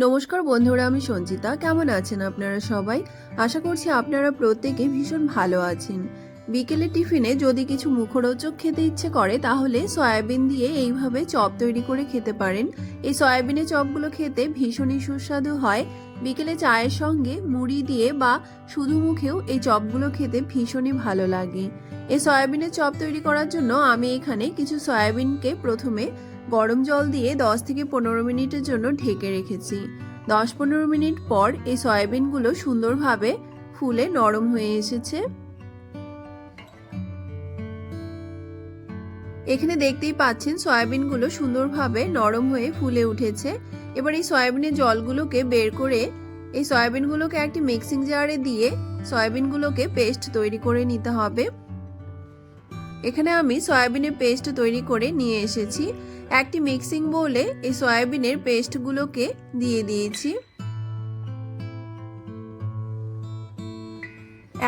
নমস্কার বন্ধুরা, আমি সঞ্চিতা। কেমন আছেন আপনারা সবাই? আশা করছি আপনারা প্রত্যেকে ভীষণ ভালো আছেন। বিকেলে টিফিনে যদি কিছু মুখরোচক খেতে ইচ্ছে করে, তাহলে সয়াবিন দিয়ে এইভাবে চপ তৈরি করে খেতে পারেন। এই সয়াবিনের চপগুলো খেতে ভীষণই সুস্বাদু হয়। বিকেলে চায়ের সঙ্গে মুড়ি দিয়ে বা শুধু মুখেও এই চপগুলো খেতে ভীষণই ভালো লাগে। এই সয়াবিনের চপ তৈরি করার জন্য আমি এখানে কিছু সয়াবিনকে প্রথমে গরম জল দিয়ে 10 থেকে পনেরো মিনিটের জন্য ঢেকে রেখেছি। দশ পনেরো মিনিট পর এই সয়াবিনগুলো সুন্দরভাবে ফুলে নরম হয়ে এসেছে। এখানে দেখতেই পাচ্ছেন সয়াবিনগুলো সুন্দরভাবে নরম হয়ে ফুলে উঠেছে। এবার এই সয়াবিনের জলগুলোকে বের করে এই সয়াবিনগুলোকে একটি মিক্সিং জারে দিয়ে সয়াবিনগুলোকে পেস্ট তৈরি করে নিতে হবে। এখানে আমি সয়াবিনের পেস্ট তৈরি করে নিয়ে এসেছি। একটি মিক্সিং বোলে এই সয়াবিনের পেস্টগুলোকে দিয়ে দিয়েছি।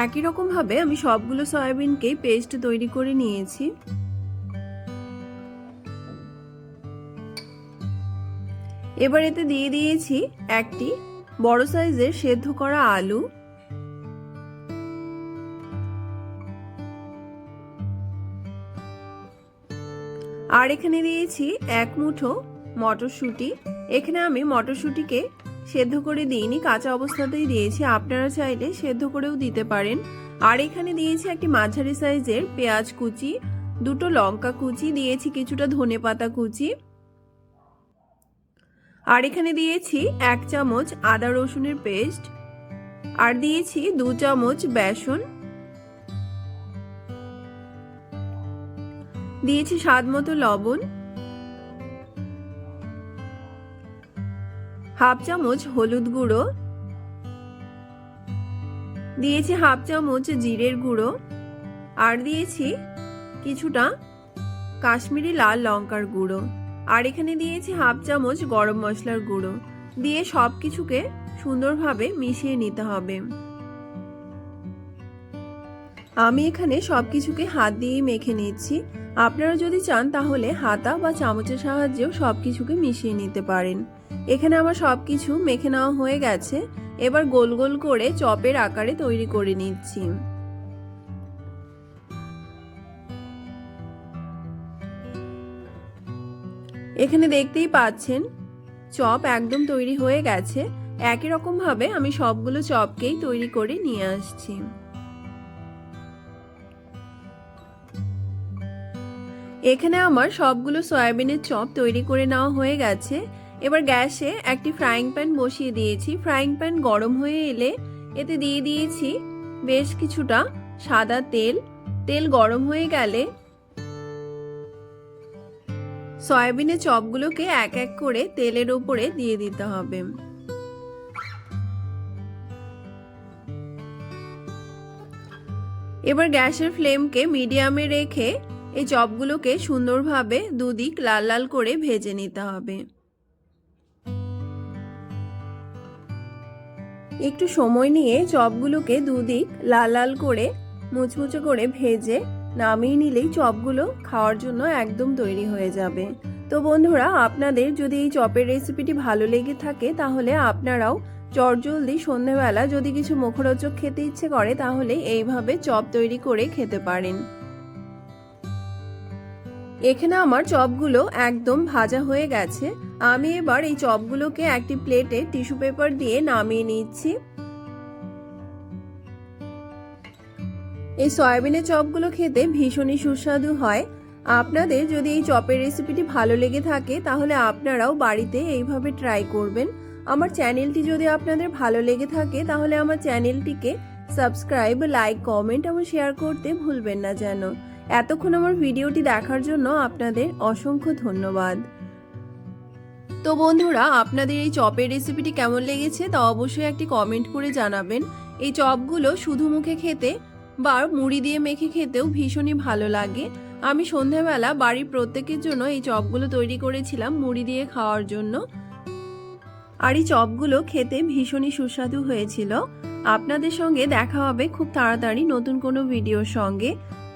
একই রকমভাবে আমি সবগুলো সয়াবিনকেই পেস্ট তৈরি করে নিয়েছি। এবার এতে দিয়ে দিয়েছি একটি বড় সাইজের সেদ্ধ করা আলু। আর এখানে দিয়েছি এক মুঠো মটরশুঁটি। এখানে আমি মটরশুঁটিকে সেদ্ধ করে দিইনি, কাঁচা অবস্থাতেই দিয়েছি। আপনারা চাইলে সেদ্ধ করেও দিতে পারেন। আর এখানে দিয়েছি একটি মাঝারি সাইজের পেঁয়াজ কুচি, দুটো লঙ্কা কুচি, দিয়েছি কিছুটা ধনে পাতা কুচি। আর এখানে দিয়েছি এক চামচ আদা রসুনের পেস্ট। আর দিয়েছি দু চামচ বেসন। দিয়েছি স্বাদ মতো লবণ। হাফ চামচ হলুদ গুঁড়ো। দিয়েছি হাফ চামচ জিরের গুঁড়ো। আর দিয়েছি কিছুটা কাশ্মীরি লাল লঙ্কার গুঁড়ো। আর এখানে দিয়েছি হাফ চামচ গরম মশলার গুঁড়ো। দিয়ে সব কিছুকে সুন্দরভাবে মিশিয়ে নিতে হবে। আমি এখানে সব কিছুকে হাত দিয়েই মেখে নিচ্ছি। আপনারা যদি চান তাহলে হাতা বা চামচের সাহায্যেও সব কিছুকে মিশিয়ে নিতে পারেন। এখানে আমার সব কিছু মেখে নেওয়া হয়ে গেছে। এবার গোল গোল করে চপের আকারে তৈরি করে নিচ্ছি। এখানে দেখতেই পাচ্ছেন, চপ একদম তৈরি হয়ে গেছে। একই রকমভাবে আমি সবগুলো চপকেই তৈরি করে নিয়ে আসছি। এখানে আমার সবগুলো সয়াবিনের চপ তৈরি করে নেওয়া হয়ে গেছে। এবার গ্যাসে একটি ফ্রাইং প্যান বসিয়ে দিয়েছি। ফ্রাইং প্যান গরম হয়ে এলে এতে দিয়ে দিয়েছি বেশ কিছুটা সাদা তেল। তেল গরম হয়ে গেলে সয়াবিনের চপগুলোকে এক এক করে তেলের উপরে দিয়ে দিতে হবে। এবার গ্যাসের ফ্লেমকে মিডিয়ামে রেখে এই চপগুলোকে সুন্দরভাবে দুদিক লাল লাল করে ভেজে নিতে হবে। একটু সময় নিয়ে চপগুলোকে দুদিক লাল লাল করে, মুচমুচে করে ভেজে নামিয়ে নিলেই চপগুলো খাওয়ার জন্য একদম তৈরি হয়ে যাবে। তো বন্ধুরা, আপনাদের যদি এই চপের রেসিপিটি ভালো লেগে থাকে, তাহলে আপনারাও চটজলদি সন্ধেবেলা যদি কিছু মুখরোচক খেতে ইচ্ছে করে, তাহলে এইভাবে চপ তৈরি করে খেতে পারেন। এখানে আমার চপগুলো একদম ভাজা হয়ে গেছে। আমি এবার এই চপগুলোকে একটি প্লেটে টিস্যু পেপার দিয়ে নামিয়ে নিচ্ছি। এই সয়াবিনের চপগুলো খেতে ভীষণই সুস্বাদু হয়। আপনাদের যদি এই চপের রেসিপিটি ভালো লেগে থাকে, তাহলে আপনারাও বাড়িতে এইভাবে ট্রাই করবেন। আমার চ্যানেলটি যদি আপনাদের ভালো লেগে থাকে, তাহলে আমার চ্যানেলটিকে সাবস্ক্রাইব, লাইক, কমেন্ট এবং শেয়ার করতে ভুলবেন না যেন। এতক্ষণ আমার ভিডিওটি দেখার জন্য আপনাদের অসংখ্য ধন্যবাদ। তো বন্ধুরা, আপনাদের এই চপের রেসিপিটি কেমন লেগেছে তা অবশ্যই একটি কমেন্ট করে জানাবেন। এই চপগুলো শুধু মুখে খেতে বা মুড়ি দিয়ে মেখে খেতেও ভীষণই ভালো লাগে। আমি সন্ধ্যাবেলা বাড়ির প্রত্যেকের জন্য এই চপগুলো তৈরি করেছিলাম মুড়ি দিয়ে খাওয়ার জন্য। আর এই চপগুলো খেতে ভীষণই সুস্বাদু হয়েছিল। আপনাদের সঙ্গে দেখা হবে খুব তাড়াতাড়ি নতুন কোনো ভিডিওর সঙ্গে।